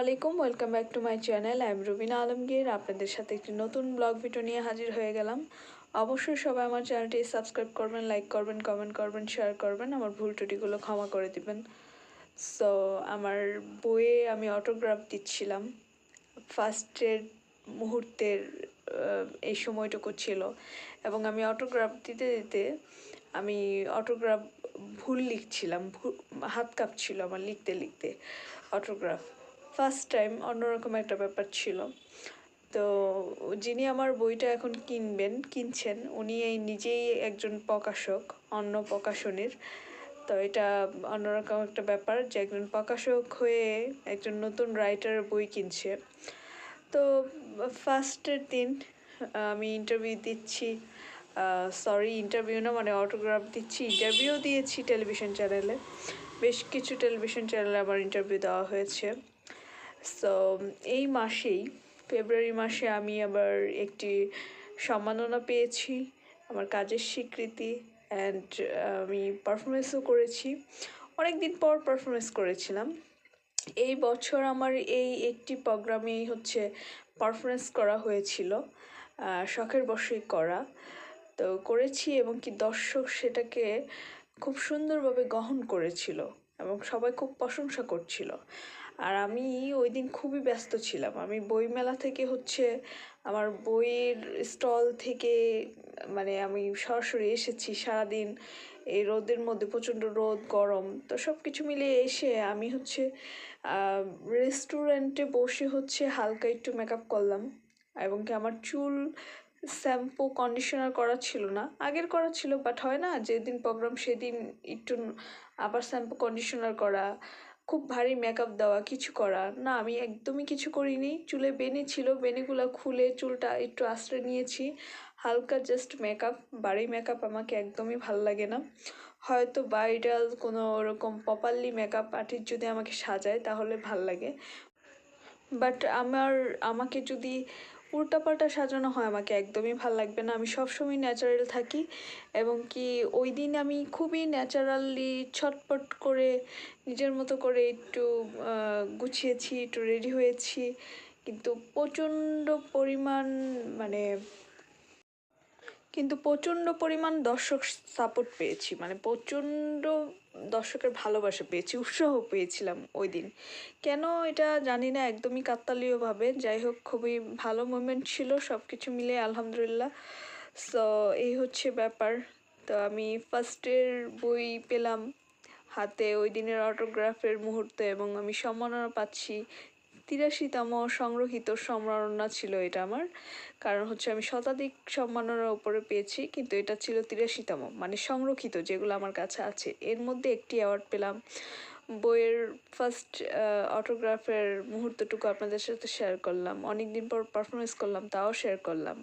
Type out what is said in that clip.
আলাইকুম welcome back to my channel I am Rubina Alamgir আপনাদের সাথে একটি নতুন ব্লগ ভিডিও নিয়ে হাজির হয়ে গেলাম। অবশ্যই সবাই আমার চ্যানেলটি সাবস্ক্রাইব করবেন লাইক করবেন কমেন্ট করবেন শেয়ার করবেন। আমার ভুল ত্রুটিগুলো ক্ষমা করে দিবেন। সো আমার বইয়ে আমি অটোগ্রাফ দিচ্ছিলাম। ফার্স্টের মুহূর্তের এই সময়টুকু ছিল। এবং আমি অটোগ্রাফ দিতে দিতে আমি অটোগ্রাফ ভুল লিখছিলাম। ভুল, হাত কাঁপছিল আমার লিখতে লিখতে অটোগ্রাফ ফার্স্ট টাইম অন্যরকম একটা ব্যাপার ছিল। তো যিনি আমার বইটা এখন কিনবেন, কিনছেন, উনি এই নিজেই একজন প্রকাশক, অন্য প্রকাশনীর। তো এটা অন্যরকম একটা ব্যাপার যে একজন প্রকাশক হয়ে একজন নতুন রাইটার বই কিনছে। তো ফার্স্টের দিন আমি ইন্টারভিউ দিচ্ছি সরি ইন্টারভিউ না মানে অটোগ্রাফ দিচ্ছি ইন্টারভিউ দিয়েছি টেলিভিশন চ্যানেলে বেশ কিছু টেলিভিশন চ্যানেলে আমার ইন্টারভিউ দেওয়া হয়েছে। সো এই মাসেই, ফেব্রুয়ারি মাসে আমি আবার একটি সম্মাননা পেয়েছি, আমার কাজের স্বীকৃতি অ্যান্ড আমি পারফরমেন্সও করেছি। অনেক দিন পর পারফরমেন্স করেছিলাম। এই বছর আমার এই একটি প্রোগ্রামেই হচ্ছে পারফরমেন্স করা হয়েছিল শখের বশেই করা। তো করেছি এবং কি দর্শক সেটাকে খুব সুন্দরভাবে গ্রহণ করেছিল এবং সবাই খুব প্রশংসা করছিল। আর আমি ওই দিন খুবই ব্যস্ত ছিলাম। আমি বইমেলা থেকে হচ্ছে আমার বইয়ের স্টল থেকে মানে আমি সরাসরি এসেছি সারাদিন এই রোদের মধ্যে, প্রচণ্ড রোদ, গরম, তো সব কিছু মিলিয়ে এসে আমি হচ্ছে রেস্টুরেন্টে বসে হচ্ছে হালকা একটু মেকআপ করলাম এবং কি আমার চুল শ্যাম্পু কন্ডিশনার করা ছিল না। আগের করা ছিল বাট হয় না, যেদিন প্রোগ্রাম সেদিন একটু আবার শ্যাম্পু কন্ডিশনার করা খুব ভারী মেকআপ দেওয়া, কিছু করা। না, আমি একদমই কিছু করিনি। চুলে বেনি ছিল, বেনিগুলো খুলে চুলটা একটু আশ্রয় নিয়েছি। হালকা জাস্ট মেকআপ বাড়ি মেকআপ আমাকে একদমই ভালো লাগে না। হয়তো ব্রাইডাল কোনো ওরকম প্রপারলি মেকআপ আর্টিস্ট যদি আমাকে সাজায়, তাহলে ভালো লাগে। বাট আমার, আমাকে যদি উল্টাপাল্টা সাজানো হয় আমাকে একদমই ভালো লাগবে না। আমি সবসময় ন্যাচারাল থাকি এবং কি ওই দিন আমি খুবই ন্যাচারালি ছটপট করে নিজের মতো করে একটু গুছিয়েছি, একটু রেডি হয়েছি। কিন্তু প্রচণ্ড পরিমাণ মানে কিন্তু প্রচণ্ড পরিমাণ দর্শক সাপোর্ট পেয়েছি। মানে প্রচণ্ড দর্শকের ভালোবাসা পেয়েছি, উৎসাহ পেয়েছিলাম ওই দিন। কেন এটা জানি না, একদমই কাকতালীয়ভাবে যাই হোক, খুবই ভালো মুভমেন্ট ছিল সব কিছু মিলে আলহামদুলিল্লাহ। সো এই হচ্ছে ব্যাপার। তো আমি ফার্স্টের বই পেলাম, হাতে ওই দিনের অটোগ্রাফের মুহূর্তে এবং আমি সম্মাননা পাচ্ছি তিরাশিতম সংরক্ষিত সম্মাননা ছিল এটা আমার। কারণ হচ্ছে আমি শতাধিক সম্মাননার উপরে পেয়েছি, কিন্তু এটা ছিল তিরাশিতম মানে সংরক্ষিত যেগুলো আমার কাছে আছে। এর মধ্যে একটি অ্যাওয়ার্ড পেলাম। বইয়ের ফার্স্ট অটোগ্রাফের মুহূর্তটুকু আপনাদের সাথে শেয়ার করলাম। অনেক দিন পর পারফরমেন্স করলাম, তাও শেয়ার করলাম।